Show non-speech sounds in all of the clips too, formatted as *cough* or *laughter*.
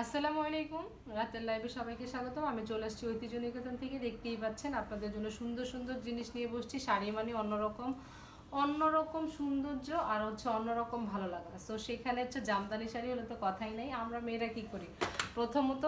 আসসালামু আলাইকুম। রাতের লাইভে সবাইকে স্বাগতম। আমি চলে আসছি ঐতিহ্য নিকেতন থেকে। দেখতেই পাচ্ছেন, আপনাদের জন্য সুন্দর সুন্দর জিনিস নিয়ে বসছি। শাড়ি মানে অন্যরকম অন্যরকম সৌন্দর্য আর হচ্ছে অন্যরকম ভালো লাগা। সো সেখানে হচ্ছে জামদানি শাড়ি হলে তো কথাই নেই। আমরা মেয়েরা কি করি? প্রথমত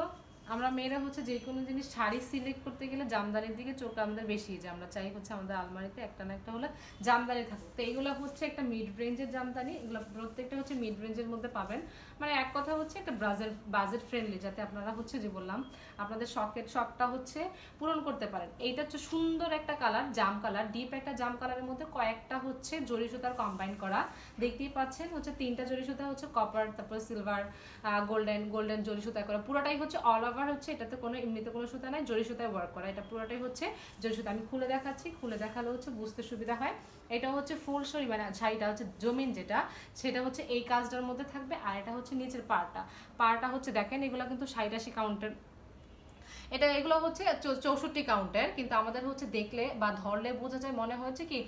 আমরা মেয়েরা হচ্ছে যে কোনো জিনিস শাড়ি সিলেক্ট করতে গেলে জামদানির দিকে চোখ আমাদের বেশি, যে আমরা চাই হচ্ছে আমাদের আলমারিতে একটা না একটা হলে জামদানি থাকুক। তো এইগুলো হচ্ছে একটা মিড রেঞ্জের জামদানি, এগুলো প্রত্যেকটা হচ্ছে মিড রেঞ্জের মধ্যে পাবেন। মানে এক কথা হচ্ছে একটা বাজেট বাজেট ফ্রেন্ডলি যাতে আপনারা হচ্ছে যে বললাম, আপনাদের শখের শখটা হচ্ছে পূরণ করতে পারেন। এইটা হচ্ছে সুন্দর একটা কালার জাম কালার ডিপ একটা জাম কালারের মধ্যে কয়েকটা হচ্ছে জরি সুতার কম্বাইন করা। দেখতেই পাচ্ছেন হচ্ছে তিনটা জরি সুতা হচ্ছে কপার তারপর সিলভার গোল্ডেন গোল্ডেন জরি সুতা করা। পুরোটাই হচ্ছে অল ওভার হচ্ছে, এটাতে কোনো, এমনিতে কোনো সুতা নাই, জরি সুতায় ওয়ার্ক করা। এটা পুরোটাই হচ্ছে জরি সুতা। আমি খুলে দেখাচ্ছি, খুলে দেখালে হচ্ছে বুঝতে সুবিধা হয়। এটা হচ্ছে ফুল শরী মানে শাড়িটা হচ্ছে জমিন যেটা, সেটা হচ্ছে এই কাজটার মধ্যে থাকবে। আর এটা হচ্ছে নিচের পাটা পাটা হচ্ছে দেখেন, এগুলো কিন্তু কাউন্টার কাউন্টের এটা এগুলো হচ্ছে চৌষট্টি কাউন্টের কিন্তু আমাদের হচ্ছে দেখলে বা ধরলে বোঝা যায়, মনে হয়েছে কি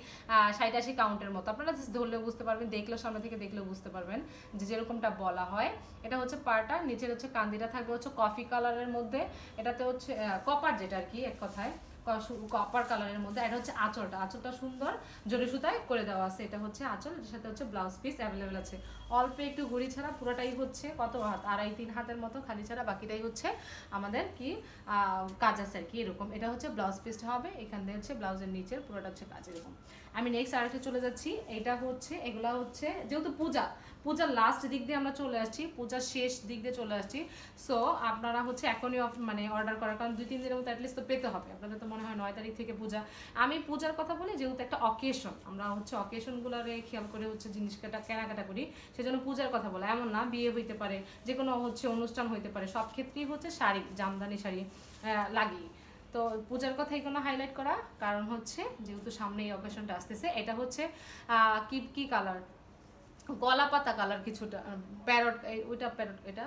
ষাট কাউন্টের মতো। আপনারা ধরলেও ধরলে বুঝতে পারবেন দেখলে সামনে থেকে দেখলেও বুঝতে পারবেন যে যেরকমটা বলা হয়। এটা হচ্ছে পাটা, নিচের হচ্ছে কান্দিটা থাকবে হচ্ছে কফি কালারের মধ্যে। এটাতে হচ্ছে কপার যেটা আর কি, এক কথায়। কপার কালারের মধ্যে এটা হচ্ছে আঁচলটা। আঁচলটা সুন্দর জরি সুতায় করে দেওয়া আছে। এটা হচ্ছে আঁচল, এটার সাথে হচ্ছে ব্লাউজ পিস অ্যাভেলেবেল আছে। অল্প একটু ঘড়ি ছাড়া পুরোটাই হচ্ছে কত হাত? আড়াই, তিন হাতের মতো, খালি ছাড়া বাকিটাই হচ্ছে আমাদের কি কাজ আছে আর কি, এরকম। এটা হচ্ছে ব্লাউজ পিসটা হবে, এখান থেকে হচ্ছে ব্লাউজের নিচের পুরোটা হচ্ছে কাজ এরকম। আমি নেক্সট আরেকটা চলে যাচ্ছি। এটা হচ্ছে, এগুলা হচ্ছে যেহেতু পূজা পূজার লাস্ট দিক দিয়ে আমরা চলে আসছি, পূজার শেষ দিক দিয়ে চলে আসছি। সো আপনারা হচ্ছে এখনই মানে অর্ডার করার, কারণ দুই, তিন দিনের মতো অ্যাটলিস্ট তো পেতে হবে। আপনাদের তো মনে হয় নয় তারিখ থেকে পূজা। আমি পূজার কথা বলি যেহেতু একটা অকেশন আমরা হচ্ছে অকেশনগুলোরে খেয়াল করে হচ্ছে জিনিসটা কেনাকাটা করি, সেজন্য পূজার কথা বলা। এমন না, বিয়ে হইতে পারে যে কোনো হচ্ছে অনুষ্ঠান হইতে পারে। সব ক্ষেত্রেই হচ্ছে শাড়ি, জামদানি শাড়ি লাগি তো পূজার কথা এখানে হাইলাইট করা, কারণ হচ্ছে যেহেতু সামনে এই অকেশনটা আসতেছে, এটা হচ্ছে কি কি কালার গলা পাতা কালার কিছুটা প্যারট ওইটা প্যারট এটা?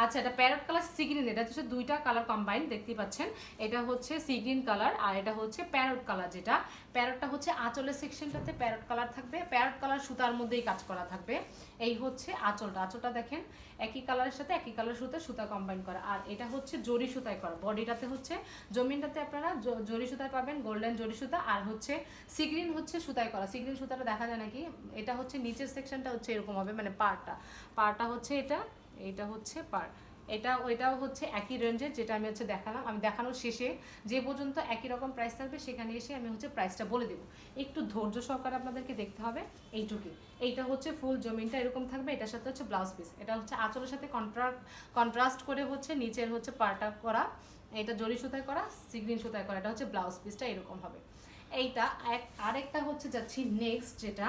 আচ্ছা এটা প্যারট কালার সি গ্রিন, এটা হচ্ছে দুইটা কালার কম্বাইন দেখতে পাচ্ছেন। এটা হচ্ছে সি গ্রিন কালার আর এটা হচ্ছে প্যারট কালার যেটা। প্যারটটা হচ্ছে আঁচলের সেকশনটাতে প্যারট কালার থাকবে। প্যারট কালার সুতার মধ্যেই কাজ করা থাকবে। এই হচ্ছে আঁচলটা। আঁচলটা দেখেন, একই কালারের সাথে একই কালার সুতা সুতা কম্বাইন করা। আর এটা হচ্ছে জরি সুতায় করা। বডিটাতে হচ্ছে, জমিনটাতে আপনারা জরি সুতায় পাবেন, গোল্ডেন জরি সুতা। আর হচ্ছে সিগ্রিন হচ্ছে সুতায় করা। সিগ্রিন সুতাটা দেখা যায় নাকি? এটা হচ্ছে নিচের সেকশনটা হচ্ছে এরকম হবে মানে পাড়টা। পাড়টা হচ্ছে এটা এটা হচ্ছে পার। এটা, ওইটাও হচ্ছে একই রেঞ্জের যেটা আমি হচ্ছে দেখালাম। আমি দেখানোর শেষে যে পর্যন্ত একই রকম প্রাইস থাকবে, সেখানে এসে আমি হচ্ছে প্রাইসটা বলে দেবো। একটু ধৈর্য সহকারে আপনাদেরকে দেখতে হবে এইটুকুই এইটা হচ্ছে ফুল জমিনটা এরকম থাকবে, এটার সাথে হচ্ছে ব্লাউজ পিস এটা হচ্ছে আঁচলের সাথে কন্ট্রাক্ট কন্ট্রাস্ট করে হচ্ছে নিচের হচ্ছে পার্টা করা, এটা জরি সুতায় করা, সিগ্রিন সুতায় করা, এটা হচ্ছে ব্লাউজ পিসটা এরকম হবে। এইটা এক, আরেকটা হচ্ছে যাচ্ছি নেক্সট যেটা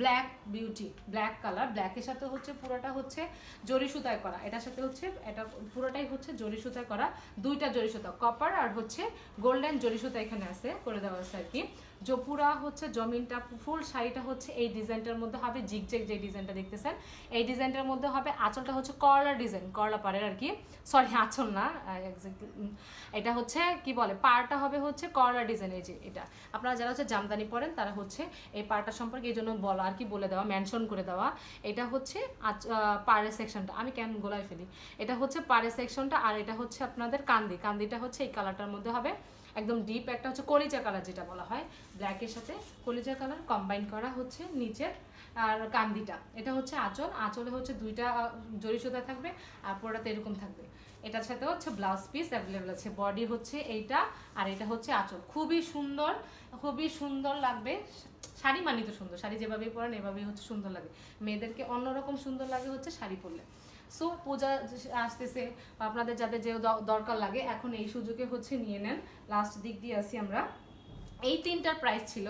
ব্ল্যাক বিউটি ব্ল্যাক কালার ব্ল্যাকের সাথে হচ্ছে পুরোটা হচ্ছে জরি সুতায় করা। এটার সাথে হচ্ছে, এটা পুরোটাই হচ্ছে জরি সুতায় করা। দুইটা জরি সুতা কপার আর হচ্ছে গোল্ডেন জরি সুতা এখানে আছে, করে দেওয়া আছে আর কি। যে পুরা হচ্ছে জমিনটা, ফুল শাড়িটা হচ্ছে এই ডিজাইনটার মধ্যে হবে জিগজেগ যে ডিজাইনটা দেখতেছেন, এই ডিজাইনটার মধ্যে হবে, আঁচলটা হচ্ছে করলা ডিজাইন, করলা পাড়ের আর কি। সরি আঁচল না এটা হচ্ছে কি বলে, পাড়টা হবে হচ্ছে করলা ডিজাইন, এই যে এটা। আপনারা যারা হচ্ছে জামদানি পরেন, তারা হচ্ছে এই পাড়টা সম্পর্কে এই জন্য বলা আর কি, বলে দেওয়া মেনশন করে দেওয়া। এটা হচ্ছে পাড়ের সেকশনটা আমি কেন গোলায় ফেলি? এটা হচ্ছে পাড়ের সেকশনটা আর এটা হচ্ছে আপনাদের কান্দি। কান্দিটা হচ্ছে এই কালারটার মধ্যে হবে। একদম ডিপ একটা হচ্ছে কলিজা কালার যেটা বলা হয় ব্ল্যাকের সাথে কলিজা কালার কম্বাইন করা হচ্ছে নিচের আর কান্দিটা। এটা হচ্ছে আঁচল, আঁচলে হচ্ছে দুইটা জরি সুতা থাকবে আর পুরোটাতে এরকম থাকবে। এটার সাথে হচ্ছে ব্লাউজ পিস অ্যাভেলেবেল আছে। বডি হচ্ছে এইটা আর এটা হচ্ছে আঁচল। খুবই সুন্দর খুবই সুন্দর লাগবে। শাড়ি মানি তো সুন্দর। শাড়ি যেভাবেই পরেন, এভাবেই হচ্ছে সুন্দর লাগে মেয়েদেরকে অন্যরকম সুন্দর লাগে হচ্ছে শাড়ি পরলে। সো পূজা আসতেছে আপনাদের যাদের যে দরকার লাগে, এখন এই সুযোগে হচ্ছে নিয়ে নেন। লাস্ট দিক দিয়ে আসি আমরা। এই তিনটার প্রাইস ছিল।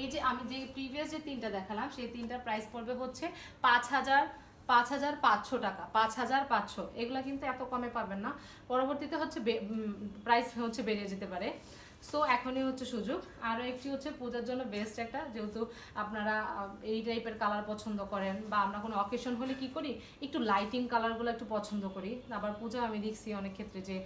এই যে আমি যে প্রিভিয়াস যে তিনটা দেখালাম, সেই তিনটার প্রাইস পড়বে হচ্ছে পাঁচ হাজার পাঁচ হাজার পাঁচশো টাকা। পাঁচ হাজার পাঁচশো। এগুলো কিন্তু এত কমে পাবেন না। পরবর্তীতে হচ্ছে প্রাইস হচ্ছে বেড়ে যেতে পারে। সো এখনই হচ্ছে সুযোগ। আরও একটি হচ্ছে পূজার জন্য বেস্ট একটা, যেহেতু আপনারা এই টাইপের কালার পছন্দ করেন বা আমরা কোনো অকেশন হলে কি করি, একটু লাইটিং কালারগুলো একটু পছন্দ করি। আবার পূজা আমি দেখছি অনেক ক্ষেত্রে যে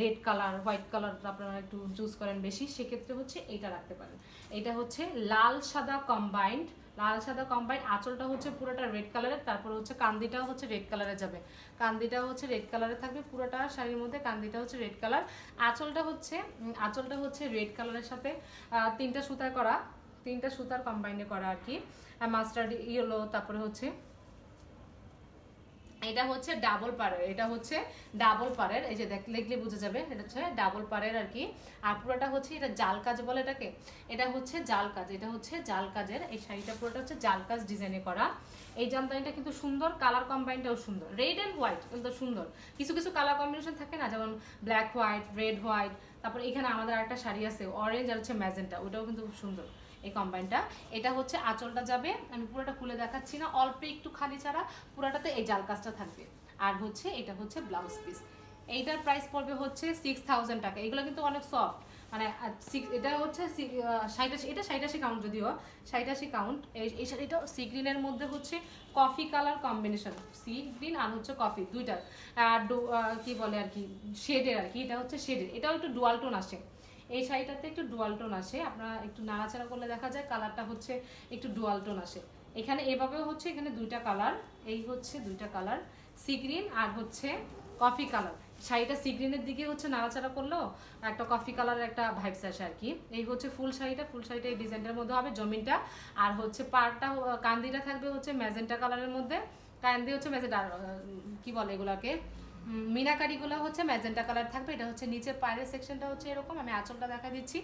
রেড কালার হোয়াইট কালার আপনারা একটু চুজ করেন বেশি, সেক্ষেত্রে হচ্ছে এইটা রাখতে পারেন। এটা হচ্ছে লাল সাদা কম্বাইন্ড লাল সাদা কম্বাইন আঁচলটা হচ্ছে পুরোটা রেড কালারের তারপরে হচ্ছে কান্দিটাও হচ্ছে রেড কালারে যাবে। কান্দিটাও হচ্ছে রেড কালারে থাকবে, পুরোটা শাড়ির মধ্যে কান্দিটা হচ্ছে রেড কালার আঁচলটা হচ্ছে আঁচলটা হচ্ছে রেড কালারের সাথে তিনটা সুতায় করা, তিনটা সুতার কম্বাইনে করা আর কি। মাস্টার্ড ইয়েলো তারপরে হচ্ছে এটা হচ্ছে ডাবল পাড়ের, এটা হচ্ছে ডাবল পাড়ের, এই যে দেখ লিখলে বুঝে যাবে, এটা হচ্ছে ডাবল পাড়ের আর কি। আর পুরোটা হচ্ছে এটা জাল কাজ বলে এটাকে? এটা হচ্ছে জাল কাজ, এটা হচ্ছে জাল কাজের, এই শাড়িটা পুরোটা হচ্ছে জাল কাজ ডিজাইনে করা। এই জামদানিটা কিন্তু সুন্দর কালার কম্বাইনটাও সুন্দর। রেড অ্যান্ড হোয়াইট কিন্তু সুন্দর। কিছু কিছু কালার কম্বিনেশন থাকে না, যেমন ব্ল্যাক হোয়াইট রেড হোয়াইট তারপর এখানে আমাদের একটা শাড়ি আছে অরেঞ্জ আর হচ্ছে ম্যাজেন্টা ওটাও কিন্তু খুব সুন্দর। এই কম্বাইনটা এটা হচ্ছে আঁচলটা যাবে। আমি পুরোটা খুলে দেখাচ্ছি না। অল্প একটু খালি ছাড়া পুরোটাতে এই জাল কাজটা থাকবে। আর হচ্ছে, এটা হচ্ছে ব্লাউজ পিস এইটার প্রাইস পড়বে হচ্ছে সিক্স থাউজেন্ড টাকা। এগুলো কিন্তু অনেক সফট মানে এটা হচ্ছে ষাটাশি এটা ষাটাশি কাউন্ট যদিও ষাটাশি কাউন্ট শাড়িটা সি গ্রিনের মধ্যে হচ্ছে coffee colour combination sea green আর হচ্ছে কফি দুইটার। আর কি বলে আর কি? শেডের আর কি। এটা হচ্ছে শেডের এটাও একটু ডুয়াল টোন আসে। এই শাড়িটাতে একটু ডুয়াল টোন আসে। আপনারা একটু নাড়াচাড়া করলে দেখা যায় কালারটা হচ্ছে একটু ডুয়াল টোন আসে। এখানে এভাবেও হচ্ছে এখানে দুইটা কালার এই হচ্ছে দুইটা কালার সি গ্রিন আর হচ্ছে কফি কালার শাড়িটা সি গ্রিনের দিকে হচ্ছে নাড়াচাড়া করলেও একটা কফি কালারের একটা ভাইবস আসে আর কি। এই হচ্ছে ফুল শাড়িটা ফুল শাড়িটা এই ডিজাইনটার মধ্যে হবে জমিনটা। আর হচ্ছে পাড়টা, কান্দিটা থাকবে হচ্ছে ম্যাজেন্টা কালারের মধ্যে। কান্দি হচ্ছে ম্যাজেন্টা কি বলে এগুলাকে? মিনাকারিগুলো হচ্ছে ম্যাজেন্টা কালার থাকবে, এটা হচ্ছে নিচের পায়ের সেকশনটা হচ্ছে এরকম, আমি আঁচলটা দেখা দিচ্ছি।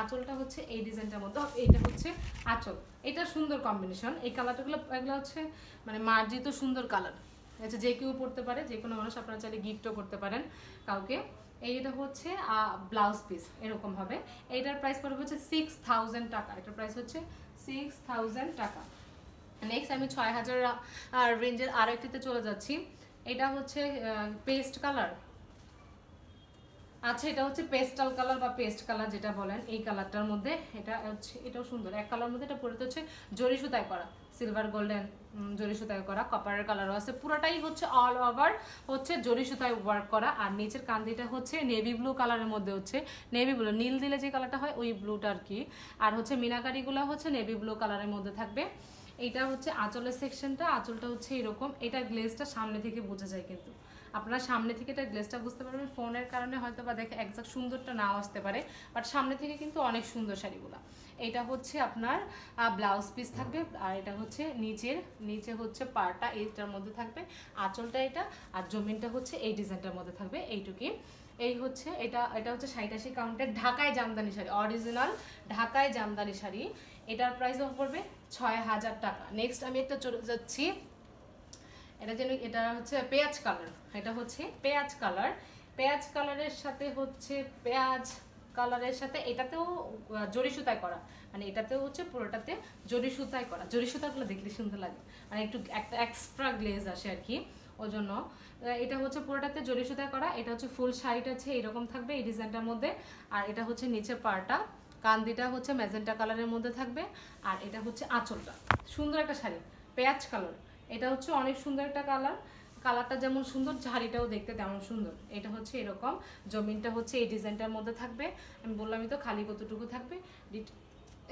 আঁচলটা হচ্ছে এই ডিজাইনটার মধ্যে। এইটা হচ্ছে আঁচল। এটা সুন্দর কম্বিনেশন এই কালারগুলো এগুলো হচ্ছে মানে মার্জিত সুন্দর কালার আচ্ছা যে কেউ পড়তে পারে, যে কোনো মানুষ আপনারা চাইলে গিফটও করতে পারেন কাউকে। এইটা হচ্ছে ব্লাউজ পিস এরকম হবে। এইটার প্রাইস পড়বে হচ্ছে সিক্স থাউজেন্ড টাকা, এটার প্রাইস হচ্ছে সিক্স থাউজেন্ড টাকা। নেক্সট আমি ছয় হাজার রেঞ্জের আরেকটিতে চলে যাচ্ছি। এটা হচ্ছে পেস্ট কালার আচ্ছা এটা হচ্ছে পেস্টাল কালার বা পেস্ট কালার যেটা বলেন, এই কালারটার মধ্যে এটা হচ্ছে, এটাও সুন্দর। এক কালার মধ্যে এটা পড়তে হচ্ছে জরি সুতায় করা সিলভার গোল্ডেন জরি সুতায় করা কপারের কালারও আছে। পুরোটাই হচ্ছে অল ওভার হচ্ছে জরি সুতায় ওয়ার্ক করা। আর নিচের কান্দিটা হচ্ছে নেভি ব্লু কালারের মধ্যে হচ্ছে নেভি ব্লু নীল দিলে যে কালারটা হয়, ওই ব্লুটা আর কি। আর হচ্ছে মিনাকারিগুলো হচ্ছে নেভি ব্লু কালারের মধ্যে থাকবে। এইটা হচ্ছে আঁচলের সেকশনটা আঁচলটা হচ্ছে এরকম। এটা গ্লেজটা সামনে থেকে বোঝা যায় কিন্তু। আপনারা সামনে থেকে এটা গ্লেজটা বুঝতে পারবেন। ফোনের কারণে হয়তো বা দেখে একজাক্ট সুন্দরটা নাও আসতে পারে বাট সামনে থেকে কিন্তু অনেক সুন্দর শাড়িগুলো। এটা হচ্ছে আপনার ব্লাউজ পিস থাকবে, আর এটা হচ্ছে নিচের, নিচে হচ্ছে পাড়টা এইটার মধ্যে থাকবে। আঁচলটা এটা, আর জমিনটা হচ্ছে এই ডিজাইনটার মধ্যে থাকবে এইটুকুই এই হচ্ছে, এটা এটা হচ্ছে ষাটাশি কাউন্টের ঢাকায় জামদানি শাড়ি অরিজিনাল ঢাকায় জামদানি শাড়ি। এটার প্রাইস পড়বে ছয় হাজার টাকা। নেক্সট আমি একটা চলে যাচ্ছি। এটা যেন, এটা হচ্ছে পেঁয়াজ কালার এটা হচ্ছে পেঁয়াজ কালার পেঁয়াজ কালারের সাথে হচ্ছে পেঁয়াজ কালারের সাথে এটাতেও জরি সুতায় করা। মানে এটাতেও হচ্ছে পুরোটাতে জরি সুতায় করা। জরি সুতাগুলো দেখলে সুন্দর লাগে। মানে একটু একটা এক্সট্রা গ্লেজ আসে আর কি। ওই জন্য এটা হচ্ছে পুরোটাতে জরি সুতায় করা। এটা হচ্ছে ফুল শাড়িটা আছে, এরকম থাকবে এই ডিজাইনটার মধ্যে। আর এটা হচ্ছে নিচের পাড়টা কান্দিটা হচ্ছে ম্যাজেন্টা কালারের মধ্যে থাকবে, আর এটা হচ্ছে আঁচলটা। সুন্দর একটা শাড়ি, পেঁয়াজ কালার। এটা হচ্ছে অনেক সুন্দর একটা কালার। কালারটা যেমন সুন্দর, ঝাড়িটাও দেখতে তেমন সুন্দর। এটা হচ্ছে এরকম, জমিনটা হচ্ছে এই ডিজাইনটার মধ্যে থাকবে। আমি বললামই তো, খালি কতটুকু থাকবে?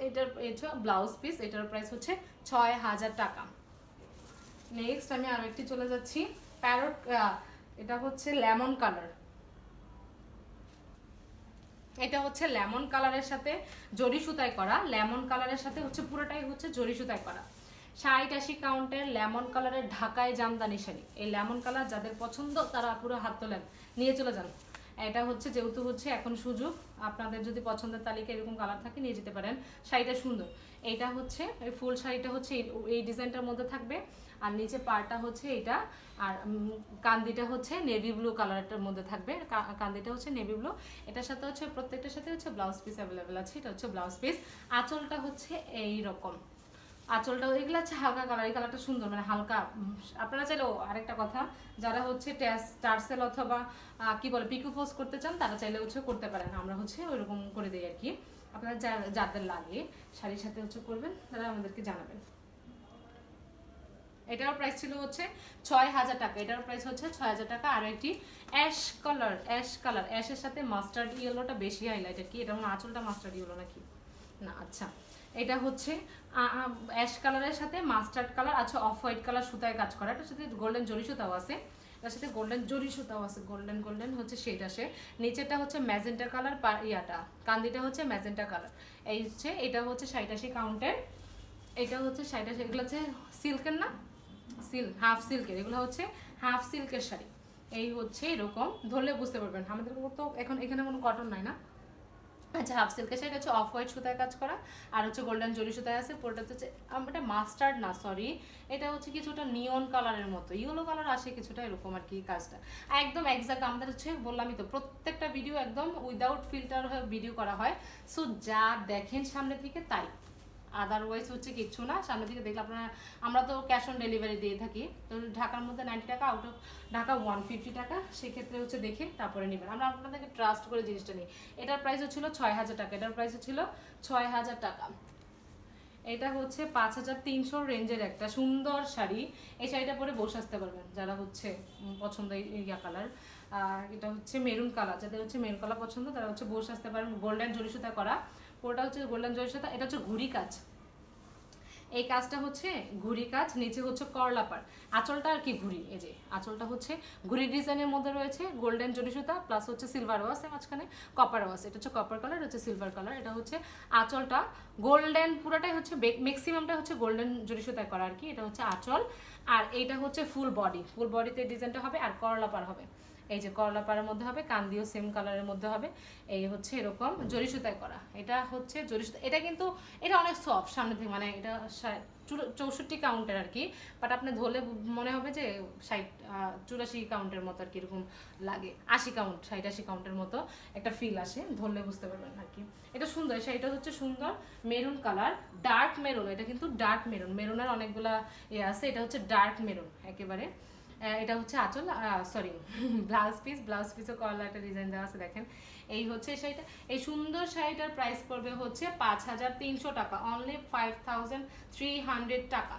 এটার এটা ব্লাউজ পিস, এটার প্রাইস হচ্ছে ছয় হাজার টাকা। নেক্সট আমি আরও একটি চলে যাচ্ছি। প্যারট এটা হচ্ছে লেমন কালার। এটা হচ্ছে লেমন কালারের সাথে জরি সুতায় করা। লেমন কালারের সাথে হচ্ছে পুরোটাই হচ্ছে জরি সুতায় করা। ষাট আশি কাউন্টের লেমন কালারের ঢাকায় জামদানি শাড়ি। এই লেমন কালার যাদের পছন্দ, তারা পুরো হাত তোলেন, নিয়ে চলে যান। এটা হচ্ছে যেহেতু হচ্ছে এখন সুযোগ, আপনাদের যদি পছন্দের তালিকা এরকম কালার থাকে নিয়ে যেতে পারেন। শাড়িটা সুন্দর। এইটা হচ্ছে, এই ফুল শাড়িটা হচ্ছে এই ডিজাইনটার মধ্যে থাকবে। আর নিচে পাড়টা হচ্ছে এটা আর কান্দিটা হচ্ছে নেভি ব্লু কালারটার মধ্যে থাকবে। কান্দিটা হচ্ছে নেভি ব্লু এটার সাথে হচ্ছে প্রত্যেকটার সাথে হচ্ছে ব্লাউজ পিস অ্যাভেলেবেল আছে এটা হচ্ছে ব্লাউজ পিস আঁচলটা হচ্ছে এই রকম আঁচলটা এগুলো হচ্ছে হালকা কালার এই কালারটা সুন্দর মানে হালকা আপনারা চাইলে ও, আরেকটা কথা যারা হচ্ছে ট্যাস টার্সেল অথবা কি বলে পিকু পোস্ট করতে চান তারা চাইলে হচ্ছে করতে পারেন। আমরা হচ্ছে ওইরকম করে দিই আর কি। আপনারা যাদের লাগে শাড়ির সাথে হচ্ছে করবেন তারা আমাদেরকে জানাবেন। এটার প্রাইস ছিল হচ্ছে ছয় হাজার টাকা। এটার প্রাইস হচ্ছে ছয় হাজার টাকা। আর একটি অ্যাশ কালার অ্যাশ কালার অ্যাশের সাথে মাস্টার্ড ইয়েলোটা বেশি হাইলাইট কি? এটা মানে আঁচলটা মাস্টার্ড ইয়েলো নাকি? না আচ্ছা। এটা হচ্ছে অ্যাশ কালারের সাথে মাস্টার্ড কালার আছে অফ হোয়াইট কালার সুতায় কাজ করা। এটার সাথে গোল্ডেন জরি সুতাও আছে। তার সাথে গোল্ডেন জরি সুতাও আছে। গোল্ডেন গোল্ডেন হচ্ছে সেটা সে। নিচেরটা হচ্ছে ম্যাজেন্টা কালার ইয়াটা। কান্দিটা হচ্ছে ম্যাজেন্টা কালার এই হচ্ছে, এটা হচ্ছে সাইটাশি কাউন্টের এটা হচ্ছে সাইটাশি এগুলো হচ্ছে সিল্কের না? সিল্ক, হাফ সিল্কের, এগুলো হচ্ছে হাফ সিল্কের শাড়ি। এই হচ্ছে এরকম, ধরলে বুঝতে পারবেন। আমাদের তো এখন এখানে কোনো কটন নাই না? আচ্ছা হাফ সিল্কের শাড়ি হচ্ছে অফ হোয়াইট সুতায় কাজ করা। আর হচ্ছে গোল্ডেন জরি সুতায় আছে পুরোটাতে হচ্ছে এটা মাস্টার্ড না সরি এটা হচ্ছে কিছুটা নিয়ন কালারের মতো। ইয়েলো কালার আসে কিছুটা এরকম আর কি কাজটা। একদম এক্সাক্ট আমাদের হচ্ছে বললামই তো, প্রত্যেকটা ভিডিও একদম উইদাউট ফিল্টার হয়ে ভিডিও করা হয়। সো যা দেখেন সামনে থেকে তাই। আদারওয়াইজ হচ্ছে কিচ্ছু না। সামনের দিকে দেখলে আপনারা, আমরা তো ক্যাশ অন ডেলিভারি দিয়ে থাকি। তো ঢাকার মধ্যে নাইনটি টাকা out of Dhaka one fifty টাকা। সেক্ষেত্রে হচ্ছে দেখে তারপরে নেবেন। আমরা আপনাদেরকে ট্রাস্ট করে জিনিসটা নিই। এটার প্রাইস হচ্ছিল ছয় হাজার টাকা। এটার প্রাইস হচ্ছিল ছয় হাজার টাকা। এটা হচ্ছে পাঁচ হাজার তিনশো রেঞ্জের একটা সুন্দর শাড়ি। এই শাড়িটা পরে বসে আসতে পারবেন, যারা হচ্ছে পছন্দ ইয়া কালার। এটা হচ্ছে মেরুন কালার। যাদের হচ্ছে মেরুন কালার পছন্দ, তারা হচ্ছে বসে আসতে পারেন। গোল্ডেন জরি সুতা করা। পুরোটা হচ্ছে গোল্ডেন জরি সুতা এটা হচ্ছে ঘুড়ি কাজ। এই কাজটা হচ্ছে ঘুড়ি কাজ, নিচে হচ্ছে করলাপার আঁচলটা আর কি ঘুড়ি? এই যে, আঁচলটা হচ্ছে ঘুড়ি ডিজাইনের মধ্যে রয়েছে গোল্ডেন জরি সুতা প্লাস হচ্ছে সিলভারও আছে মাঝখানে কপারও আছে। এটা হচ্ছে কপার কালার হচ্ছে সিলভার কালার এটা হচ্ছে আঁচলটা গোল্ডেন, পুরোটাই হচ্ছে ম্যাক্সিমামটা হচ্ছে গোল্ডেন জরি সুতায় করা আর কি, এটা হচ্ছে আঁচল। আর এইটা হচ্ছে ফুল বডি ফুল বডিতে ডিজাইনটা হবে আর করলাপার হবে। এই যে করলা পাড়ার মধ্যে হবে, কান্দিও সেম কালারের মধ্যে হবে। এই হচ্ছে এরকম জরি সুতায় করা। এটা হচ্ছে জরি সুতা এটা কিন্তু এটা অনেক সফট সামনে থেকে মানে এটা চৌষট্টি কাউন্টের আর কি। বাট আপনি ধরলে মনে হবে যে ষাট চুরাশি কাউন্টের মতো আর কি এরকম লাগে। আশি কাউন্ট ষাট, আশি কাউন্টের মতো একটা ফিল আসে, ধরলে বুঝতে পারবেন আর কি। এটা সুন্দর শাড়িটা হচ্ছে সুন্দর মেরুন কালার ডার্ক মেরুন এটা কিন্তু ডার্ক মেরুন মেরুনের অনেকগুলা ইয়ে আছে, এটা হচ্ছে ডার্ক মেরুন একেবারে। এটা হচ্ছে আঁচল সরি ব্লাউজ পিস ব্লাউজ পিসও কলা একটা ডিজাইন দেওয়া আছে, দেখেন। এই হচ্ছে শাড়িটা। এই সুন্দর শাড়িটার প্রাইস পড়বে হচ্ছে পাঁচ হাজার তিনশো টাকা only five thousand three hundred টাকা।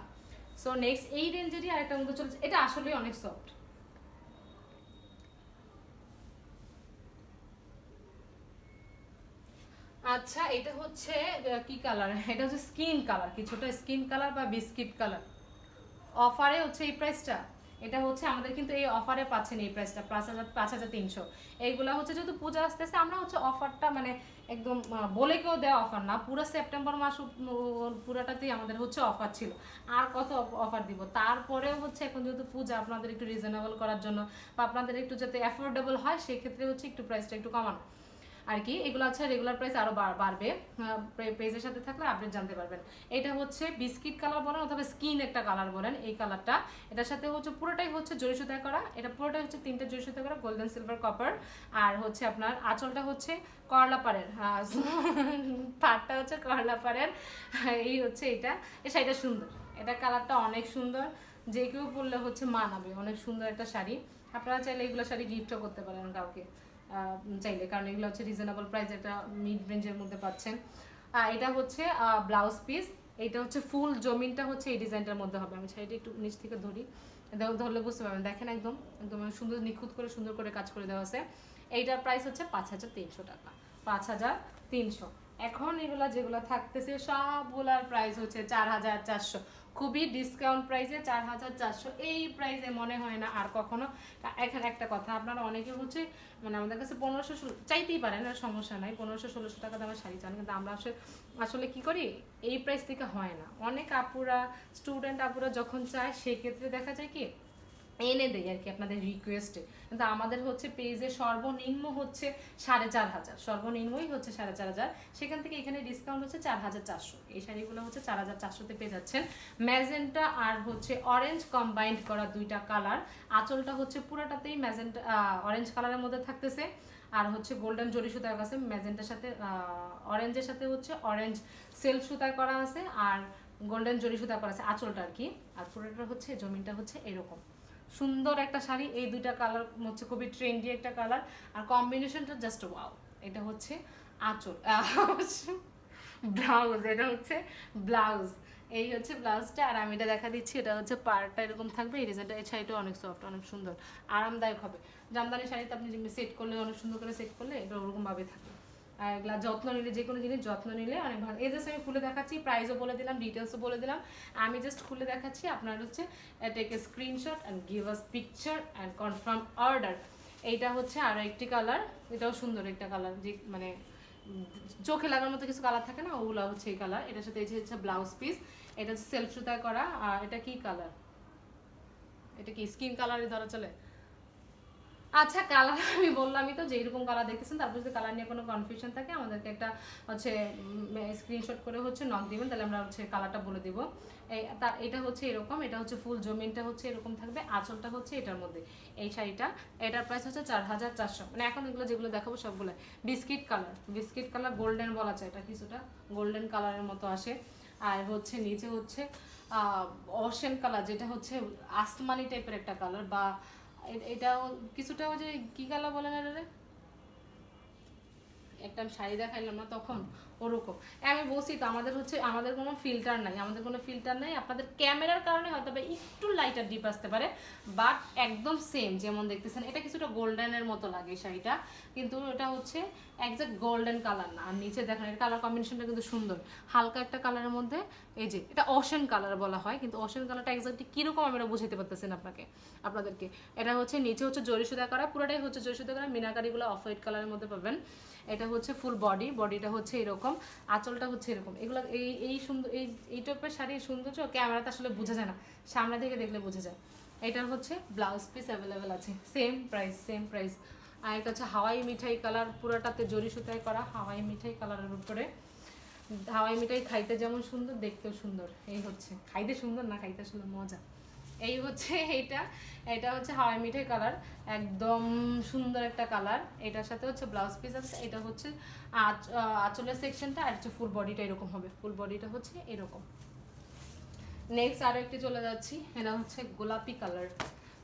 সো নেক্সট এই রেঞ্জেরই আরেকটা মধ্যে চলছে। এটা আসলে অনেক সফট আচ্ছা এটা হচ্ছে কি কালার এটা হচ্ছে স্কিন কালার কিছুটা স্কিন কালার বা বিস্কিট কালার অফারে হচ্ছে এই প্রাইসটা এটা হচ্ছে আমাদের কিন্তু এই অফারে পাচ্ছেন এই প্রাইসটা পাঁচ হাজার পাঁচ হাজার তিনশো। এইগুলা হচ্ছে যেহেতু পূজা আসতেছে, আমরা হচ্ছে অফারটা মানে একদম বলে কেউ দেওয়া অফার না। পুরো সেপ্টেম্বর মাস পুরাটাতেই আমাদের হচ্ছে অফার ছিল। আর কত অফার দিব? তারপরেও হচ্ছে এখন যেহেতু পূজা, আপনাদের একটু রিজনেবল করার জন্য বা আপনাদের একটু যাতে অ্যাফোর্ডেবল হয়, সেক্ষেত্রে হচ্ছে একটু প্রাইসটা একটু কমানো। আর কি, এগুলো আছে রেগুলার প্রাইস আরও বার- বাড়বে। পেজের সাথে থাকলে আপডেট জানতে পারবেন। এটা হচ্ছে বিস্কিট কালার বলেন অথবা স্কিন একটা কালার বলেন, এই কালারটা এটার সাথে হচ্ছে পুরোটাই হচ্ছে জরি সুতায় করা। এটা পুরোটাই হচ্ছে তিনটে জরি সুতায় করা গোল্ডেন সিলভার কপার আর হচ্ছে আপনার আঁচলটা হচ্ছে করলা পাড়ের। *laughs* পাড়টা হচ্ছে করলা পাড়ের। এই হচ্ছে এটা। এই শাড়িটা সুন্দর। এটা কালারটা অনেক সুন্দর। যে কেউ পরলে হচ্ছে মানাবে। অনেক সুন্দর একটা শাড়ি। আপনারা চাইলে এগুলো শাড়ি গিফটও করতে পারেন কাউকে। চাইলে। কারণ এগুলো হচ্ছে রিজনেবল প্রাইস এটা মিড রেঞ্জের মধ্যে পাচ্ছেন। এটা হচ্ছে ব্লাউজ পিস এটা হচ্ছে ফুল জমিনটা হচ্ছে এই ডিজাইনটার মধ্যে হবে। আমি শাড়িটা একটু নিচ থেকে ধরি। ধরলে বুঝতে পারবেন। দেখেন একদম একদম সুন্দর, নিখুঁত করে, সুন্দর করে কাজ করে দেওয়া আছে। এইটার প্রাইস হচ্ছে পাঁচ হাজার তিনশো টাকা। পাঁচ হাজার তিনশো। এখন এগুলা যেগুলো থাকতেছে, সবগুলার প্রাইস হচ্ছে চার হাজার চারশো। খুবই ডিসকাউন্ট প্রাইসে চার হাজার চারশো। এই প্রাইসে মনে হয় না আর কখনো। এখানে একটা কথা, আপনারা অনেকে হচ্ছে মানে আমাদের কাছে পনেরোশো চাইতেই পারেন, আর সমস্যা নাই। পনেরোশো ষোলোশো টাকা দামের শাড়ি চান, কিন্তু আমরা আসলে আসলে কী করি? এই প্রাইস থেকে হয় না। অনেক আপুরা স্টুডেন্ট আপুরা যখন চায়, সেক্ষেত্রে দেখা যায় কি এনে দেয় আর কি আপনাদের রিকোয়েস্টে কিন্তু আমাদের হচ্ছে পেজে সর্বনিম্ন হচ্ছে সাড়ে চার হাজার। সর্বনিম্নই হচ্ছে সাড়ে চার হাজার। সেখান থেকে এখানে ডিসকাউন্ট হচ্ছে চার হাজার চারশো। এই শাড়িগুলো হচ্ছে চার হাজার চারশোতে পেয়ে যাচ্ছেন। ম্যাজেন্টা আর হচ্ছে অরেঞ্জ কম্বাইন্ড করা দুইটা কালার আঁচলটা হচ্ছে পুরোটাতেই ম্যাজেন্টা অরেঞ্জ কালারের মধ্যে থাকতেছে। আর হচ্ছে গোল্ডেন জরি সুতার কাছে ম্যাজেন্টার সাথে অরেঞ্জের সাথে হচ্ছে অরেঞ্জ সেলফ সুতায় করা আছে। আর গোল্ডেন জরি সুতা করা আছে আঁচলটা আর কি। আর পুরোটা হচ্ছে, জমিনটা হচ্ছে এরকম। সুন্দর একটা শাড়ি, এই দুইটা কালার হচ্ছে খুবই ট্রেন্ডি একটা কালার আর কম্বিনেশনটা জাস্ট ওয়াও এটা হচ্ছে আঁচল ব্লাউজ এটা হচ্ছে ব্লাউজ এই হচ্ছে ব্লাউজটা আর আমি এটা দেখা দিচ্ছি, এটা হচ্ছে পাড়টা এরকম থাকবে, এই ডিজাইনটা এই শাড়িটা অনেক সফট অনেক সুন্দর, আরামদায়ক হবে। জামদানি শাড়িতে আপনি সেট করলে, অনেক সুন্দর করে সেট করলে, এটা ওরকমভাবে থাকে আর এগুলা যত্ন নিলে, যে কোনো জিনিস যত্ন নিলে অনেক ভালো। এই জাস্ট আমি খুলে দেখাচ্ছি প্রাইসও বলে দিলাম ডিটেলসও বলে দিলাম। আমি জাস্ট খুলে দেখাচ্ছি আপনার হচ্ছে take a screenshot and give us picture and confirm order এইটা হচ্ছে আরও একটি কালার এটাও সুন্দর একটা কালার যে মানে চোখে লাগার মতো কিছু কালার থাকে না, ওগুলো হচ্ছে এই কালার এটার সাথে এই যে হচ্ছে ব্লাউজ পিস এটা হচ্ছে সেলফ সুতায় করা, আর এটা কি কালার এটা কি স্কিন কালারই ধরা চলে? আচ্ছা কালার আমি বললামই তো যে এরকম কালার দেখতেছেন, তারপর যদি কালার নিয়ে কোনো কনফিউশন থাকে, আমাদেরকে একটা হচ্ছে স্ক্রিনশট করে হচ্ছে নক দিবেন, তাহলে আমরা হচ্ছে কালারটা বলে দিব। এই তা, এটা হচ্ছে এরকম, এটা হচ্ছে ফুল জমিনটা হচ্ছে এরকম থাকবে, আঁচলটা হচ্ছে এটার মধ্যে। এই শাড়িটা, এটার প্রাইস হচ্ছে চার হাজার চারশো। মানে এখন এগুলো যেগুলো দেখাবো সবগুলো, biscuit colour biscuit colour golden বলা যায় এটা কিছুটা গোল্ডেন কালারের মতো আসে। আর হচ্ছে নিচে হচ্ছে অশেন কালার যেটা হচ্ছে আসমানি টাইপের একটা কালার বা এ- কিছুটাও যে কি গেলো বলে না রে একটা শাড়ি দেখাইলাম না তখন ওরকম। আমি বলছি তো আমাদের হচ্ছে, আমাদের কোনো ফিল্টার নাই, আমাদের কোনো ফিল্টার নাই, আপনাদের ক্যামেরার কারণে হয়তো বা একটু লাইটার ডিপ আসতে পারে বাট একদম সেম যেমন দেখতেছেন, এটা কিছুটা গোল্ডেনের মতো লাগে শাড়িটা, কিন্তু এটা হচ্ছে একজাক্ট গোল্ডেন কালার না। আর নিচে দেখেন, এর কালার কম্বিনেশনটা কিন্তু সুন্দর। হালকা একটা কালারের মধ্যে, এই যে, এটা অশেন কালার বলা হয়, কিন্তু অশেন কালারটা একজাক্টলি কীরকম আমি এটা বুঝাতে পারতেছি না আপনাকে, আপনাদেরকে। এটা হচ্ছে, নিচে হচ্ছে জরি সুতা করা, পুরোটাই হচ্ছে জরি সুতা করা, মিনাকারিগুলো অফ হোয়াইট কালারের মধ্যে পাবেন। এটা হচ্ছে ফুল বডি বডিটা হচ্ছে এরকম, আঁচলটা হচ্ছে এরকম। এগুলো এই এই সুন্দর, এই এই টাইপের শাড়ির সৌন্দর্য ক্যামেরাতে আসলে বোঝা যায় না। সামনে থেকে দেখলে বোঝা যায়। এটার হচ্ছে ব্লাউজ পিস অ্যাভেলেবেল আছে। সেম প্রাইস সেম প্রাইস আর এটা হচ্ছে হাওয়াই মিঠাই কালার পুরোটাতে জরি সুতায় করা হাওয়াই মিঠাই কালারের উপরে। হাওয়াই মিঠাই খাইতে যেমন সুন্দর, দেখতেও সুন্দর। এই হচ্ছে। খাইতে সুন্দর না, খাইতে আসলে মজা। এই হচ্ছে এইটা, এটা হচ্ছে হাওয়াই মিঠাই কালার, একদম সুন্দর একটা কালার। এটার সাথে হচ্ছে ব্লাউজ পিস আছে, এটা হচ্ছে আঁচ- আঁচলের সেকশনটা আর হচ্ছে ফুল বডিটা এরকম হবে। ফুল বডিটা হচ্ছে এরকম। নেক্সট আরও একটি চলে যাচ্ছি, এটা হচ্ছে গোলাপি কালার।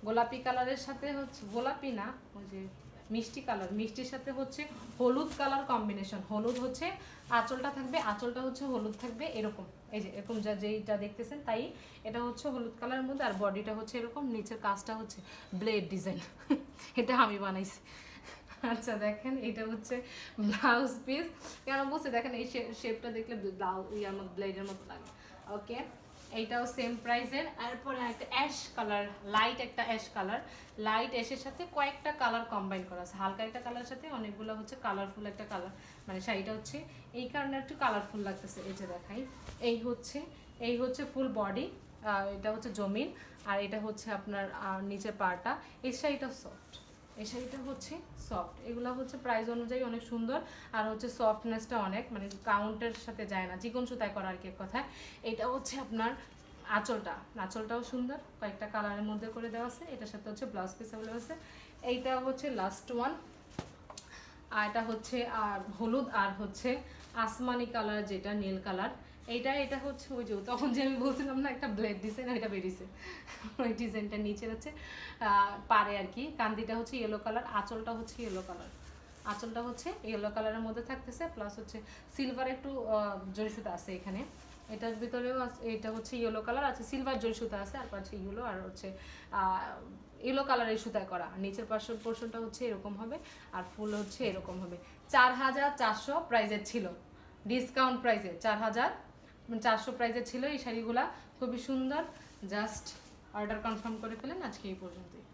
গোলাপি কালারের সাথে হচ্ছে, গোলাপি না, ওই যে মিষ্টি কালার, মিষ্টির সাথে হচ্ছে হলুদ কালার কম্বিনেশন হলুদ হচ্ছে, আঁচলটা থাকবে, আঁচলটা হচ্ছে হলুদ থাকবে, এরকম। এই যে এরকম যা যেইটা দেখতেছেন তাই, এটা হচ্ছে হলুদ কালারের মধ্যে আর বডিটা হচ্ছে এরকম, নিচের কাজটা হচ্ছে ব্লেড ডিজাইন *laughs* এটা আমি বানাইছি। আচ্ছা দেখেন, এটা হচ্ছে ব্লাউজ পিস কেন বলছে, দেখেন এই শেপটা দেখলে ব্লাউজ ইয়ার মতো ব্লেডের মতো লাগে। ওকে এইটাও সেম প্রাইসের এরপরে একটা অ্যাশ কালার লাইট একটা অ্যাশ কালার লাইট অ্যাশের সাথে কয়েকটা কালার কম্বাইন করা আছে। হালকা একটা কালার সাথে অনেকগুলো হচ্ছে কালারফুল একটা কালার মানে শাড়িটা হচ্ছে এই কারণে একটু কালারফুল লাগতেছে। এই যে দেখাই এই হচ্ছে এই হচ্ছে ফুল বডি এটা হচ্ছে জমিন। আর এটা হচ্ছে আপনার আহ, নিচের পাড়টা। এই শাড়িটা সফট এই শাড়িটা হচ্ছে সফট এগুলো হচ্ছে প্রাইস অনুযায়ী অনেক সুন্দর আর হচ্ছে সফটনেসটা অনেক মানে কাউন্টের সাথে যায় না চিকন সুতায় করা আর কি কথায়। এটা হচ্ছে আপনার আঁচলটা। আঁচলটাও সুন্দর, কয়েকটা কালারের মধ্যে করে দেওয়া আছে। এটার সাথে হচ্ছে ব্লাউজ পিস অ্যাভেলেবল আছে। এইটা হচ্ছে লাস্ট ওয়ান আর এটা হচ্ছে আর হলুদ আর হচ্ছে আসমানি কালার যেটা নীল কালার এইটা এটা হচ্ছে ওই যে তখন যে আমি বলছিলাম না একটা ব্লেড ডিজাইন ওইটা বেরিয়েছে। ওই ডিজাইনটা নিচে হচ্ছে পারে আর কি। কান্দিটা হচ্ছে ইয়েলো কালার আঁচলটা হচ্ছে ইয়েলো কালার আঁচলটা হচ্ছে ইয়েলো কালারের মধ্যে থাকতেছে প্লাস হচ্ছে সিলভার একটু আহ, জরি সুতা আছে এখানে। এটার ভিতরেও এটা হচ্ছে ইয়েলো কালার আছে সিলভার জরি সুতা আছে আর পাশে ইয়েলো আর হচ্ছে ইয়েলো কালারের সুতায় করা। নিচের পাশের পোর্শনটা হচ্ছে এরকম হবে আর ফুল হচ্ছে এরকম হবে। চার হাজার চারশো প্রাইজের ছিল। ডিসকাউন্ট প্রাইসে চার হাজার চারশো প্রাইজের ছিল এই শাড়িগুলা। খুবই সুন্দর। জাস্ট অর্ডার কনফার্ম করে ফেলেন, আজকে এই পর্যন্তই।